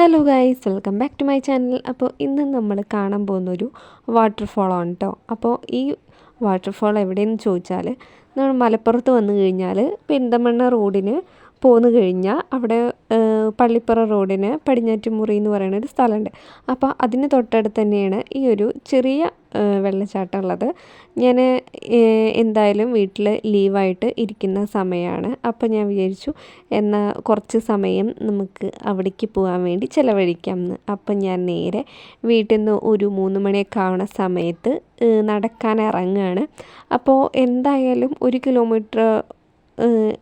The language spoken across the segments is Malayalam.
Hello guys welcome back to my channel. അപ്പോൾ ഇന്ന് നമ്മൾ കാണാൻ പോകുന്നൊരു വാട്ടർഫോളാണ് കേട്ടോ അപ്പോൾ ഈ വാട്ടർഫോൾ എവിടെയെന്ന് ചോദിച്ചാൽ നമ്മൾ മലപ്പുറത്ത് വന്നു കഴിഞ്ഞാൽ പെരിന്തമണ്ണ റോഡിന് പോന്നു കഴിഞ്ഞാൽ അവിടെ പള്ളിപ്പുറ റോഡിന് പടിഞ്ഞാറ്റുമുറി എന്ന് പറയുന്ന ഒരു സ്ഥലമുണ്ട്. അപ്പോൾ അതിന് തൊട്ടടുത്ത് തന്നെയാണ് ഈ ഒരു ചെറിയ വെള്ളച്ചാട്ടം ഉള്ളത്. ഞാൻ എന്തായാലും വീട്ടിൽ ലീവായിട്ട് ഇരിക്കുന്ന സമയമാണ് അപ്പോൾ ഞാൻ വിചാരിച്ചു എന്നാൽ കുറച്ച് സമയം നമുക്ക് അവിടേക്ക് പോകാൻ വേണ്ടി ചിലവഴിക്കാം എന്ന് അപ്പം ഞാൻ നേരെ വീട്ടിൽ നിന്ന് ഒരു മൂന്ന് മണിയൊക്കെ ആവണ സമയത്ത് നടക്കാൻ ഇറങ്ങുകയാണ് അപ്പോൾ എന്തായാലും ഒരു കിലോമീറ്റർ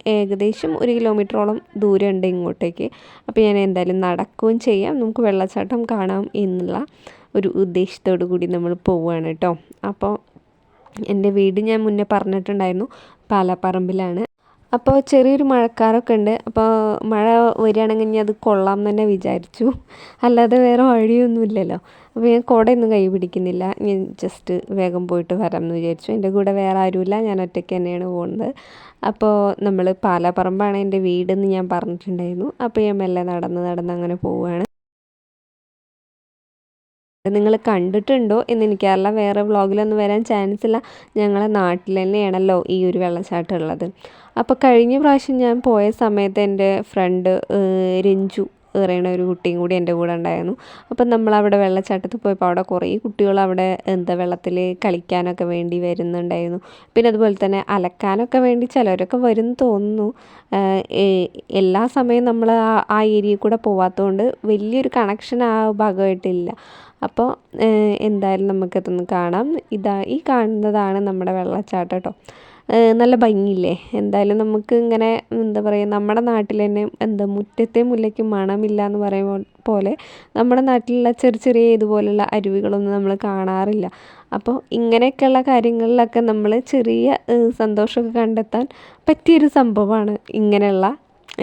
ഏകദേശം ഒരു കിലോമീറ്ററോളം ദൂരമുണ്ട് ഇങ്ങോട്ടേക്ക്. അപ്പോൾ ഞാൻ എന്തായാലും നടക്കുകയും ചെയ്യാം. നമുക്ക് വെള്ളച്ചാട്ടം കാണാം എന്നുള്ള ഒരു ഉദ്ദേശത്തോടു കൂടി നമ്മൾ പോവുകയാണ് കേട്ടോ. അപ്പോൾ എന്റെ വീട് ഞാൻ മുന്നേ പറഞ്ഞിട്ടുണ്ടായിരുന്നു. പാലാപ്പറമ്പിലാണ്. അപ്പോൾ ചെറിയൊരു മഴക്കാരൊക്കെ ഉണ്ട്. അപ്പോൾ മഴ വരികയാണെങ്കിൽ അത് കൊള്ളാം തന്നെ വിചാരിച്ചു. അല്ലാതെ വേറെ വഴിയൊന്നുമില്ലല്ലോ അപ്പോൾ ഞാൻ കുടയൊന്നും കൈ പിടിക്കുന്നില്ല. ഞാൻ ജസ്റ്റ് വേഗം പോയിട്ട് വരാം എന്ന് വിചാരിച്ചു. എന്റെ കൂടെ വേറെ ആരുമില്ല. ഞാൻ ഒറ്റയ്ക്ക് തന്നെയാണ് പോകുന്നത്. അപ്പോൾ നമ്മൾ പാലാപ്പറമ്പാണ് എന്റെ വീടെന്ന് ഞാൻ പറഞ്ഞിട്ടുണ്ടായിരുന്നു. അപ്പോൾ ഞാൻ മെല്ലെ നടന്ന് നടന്ന് അങ്ങനെ പോവുകയാണ്. നിങ്ങൾ കണ്ടിട്ടുണ്ടോ എന്ന് എനിക്കറിയില്ല വേറെ വ്ളോഗിലൊന്നും വരാൻ ചാൻസ് ഇല്ല. ഞങ്ങളെ നാട്ടിൽ തന്നെയാണല്ലോ ഈ ഒരു വെള്ളച്ചാട്ടം ഉള്ളത്. അപ്പോൾ കഴിഞ്ഞ പ്രാവശ്യം ഞാൻ പോയ സമയത്ത് എന്റെ ഫ്രണ്ട് രഞ്ജു പറയുന്ന ഒരു കുട്ടിയും കൂടി എന്റെ കൂടെ ഉണ്ടായിരുന്നു. അപ്പം നമ്മളവിടെ വെള്ളച്ചാട്ടത്തിൽ പോയപ്പോൾ അവിടെ കുറേ കുട്ടികൾ അവിടെ എന്താ വെള്ളത്തിൽ കളിക്കാനൊക്കെ വേണ്ടി വരുന്നുണ്ടായിരുന്നു. പിന്നെ അതുപോലെ തന്നെ അലക്കാനൊക്കെ വേണ്ടി ചിലരൊക്കെ വരും തോന്നുന്നു. എല്ലാ സമയവും നമ്മൾ ആ ഏരിയയിൽ കൂടെ പോവാത്തതുകൊണ്ട് വലിയൊരു കണക്ഷൻ ആ ഭാഗമായിട്ടില്ല. അപ്പോൾ എന്തായാലും നമുക്കതൊന്ന് കാണാം. ഇതാ ഈ കാണുന്നതാണ് നമ്മുടെ വെള്ളച്ചാട്ടം കേട്ടോ. നല്ല ഭംഗിയില്ലേ? എന്തായാലും നമുക്ക് ഇങ്ങനെ എന്താ പറയുക നമ്മുടെ നാട്ടിൽ തന്നെ എന്താ മുറ്റത്തെ മുല്ലയ്ക്ക് മണമില്ല എന്ന് പറയുമ്പോൾ പോലെ നമ്മുടെ നാട്ടിലുള്ള ചെറിയ ചെറിയ ഇതുപോലുള്ള അരുവികളൊന്നും നമ്മൾ കാണാറില്ല. അപ്പോൾ ഇങ്ങനെയൊക്കെയുള്ള കാര്യങ്ങളിലൊക്കെ നമ്മൾ ചെറിയ സന്തോഷമൊക്കെ കണ്ടെത്താൻ പറ്റിയൊരു സംഭവമാണ് ഇങ്ങനെയുള്ള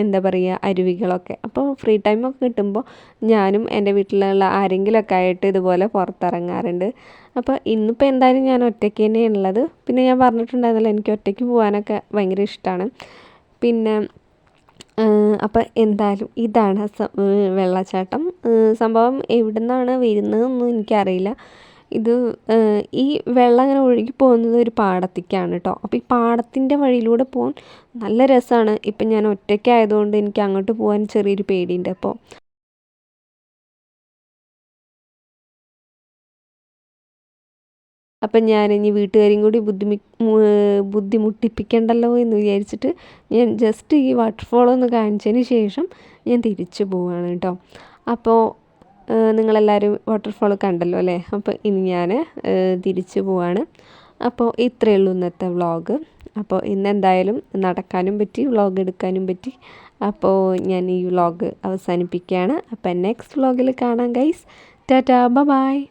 എന്താ പറയുക അരുവികളൊക്കെ. അപ്പോൾ ഫ്രീ ടൈമൊക്കെ കിട്ടുമ്പോൾ ഞാനും എന്റെ വീട്ടിലുള്ള ആരെങ്കിലുമൊക്കെ ആയിട്ട് ഇതുപോലെ പുറത്തിറങ്ങാറുണ്ട്. അപ്പോൾ ഇന്നിപ്പോൾ എന്തായാലും ഞാൻ ഒറ്റയ്ക്ക് തന്നെയാണ് ഉള്ളത്. പിന്നെ ഞാൻ പറഞ്ഞിട്ടുണ്ടായിരുന്നല്ലോ എനിക്ക് ഒറ്റയ്ക്ക് പോകാനൊക്കെ ഭയങ്കര ഇഷ്ടമാണ് പിന്നെ അപ്പോൾ എന്തായാലും ഇതാണ് വെള്ളച്ചാട്ടം. സംഭവം എവിടെ നിന്നാണ് വരുന്നതെന്നും എനിക്കറിയില്ല. ഇത് ഈ വെള്ളം അങ്ങനെ ഒഴുകി പോകുന്നത് ഒരു പാടത്തേക്കാണ് കേട്ടോ അപ്പോൾ ഈ പാടത്തിന്റെ വഴിയിലൂടെ പോകാൻ നല്ല രസമാണ് ഇപ്പം ഞാൻ ഒറ്റയ്ക്കായതുകൊണ്ട് എനിക്ക് അങ്ങോട്ട് പോകാൻ ചെറിയൊരു പേടിയുണ്ട് അപ്പോൾ അപ്പം ഞാൻ ഇനി വീട്ടുകാരെയും കൂടി ബുദ്ധിമി ബുദ്ധിമുട്ടിപ്പിക്കണ്ടല്ലോ എന്ന് വിചാരിച്ചിട്ട് ഞാൻ ജസ്റ്റ് ഈ വാട്ടർഫോൾ ഒന്ന് കാണിച്ചതിന് ശേഷം ഞാൻ തിരിച്ചു പോവുകയാണ് കേട്ടോ അപ്പോൾ നിങ്ങളെല്ലാവരും വാട്ടർഫോൾ കണ്ടല്ലോ അല്ലേ? അപ്പോൾ ഇനി ഞാൻ തിരിച്ചു പോവാണ്. അപ്പോൾ ഇത്രയേ ഉള്ളൂ ഇന്നത്തെ വ്ളോഗ് അപ്പോൾ ഇന്ന് എന്തായാലും നടക്കാനും പറ്റി വ്ളോഗ് എടുക്കാനും പറ്റി. അപ്പോൾ ഞാൻ ഈ വ്ളോഗ് അവസാനിപ്പിക്കുകയാണ്. അപ്പോൾ നെക്സ്റ്റ് വ്ളോഗിൽ കാണാം ഗൈസ് ടാറ്റാ ബ ബായ്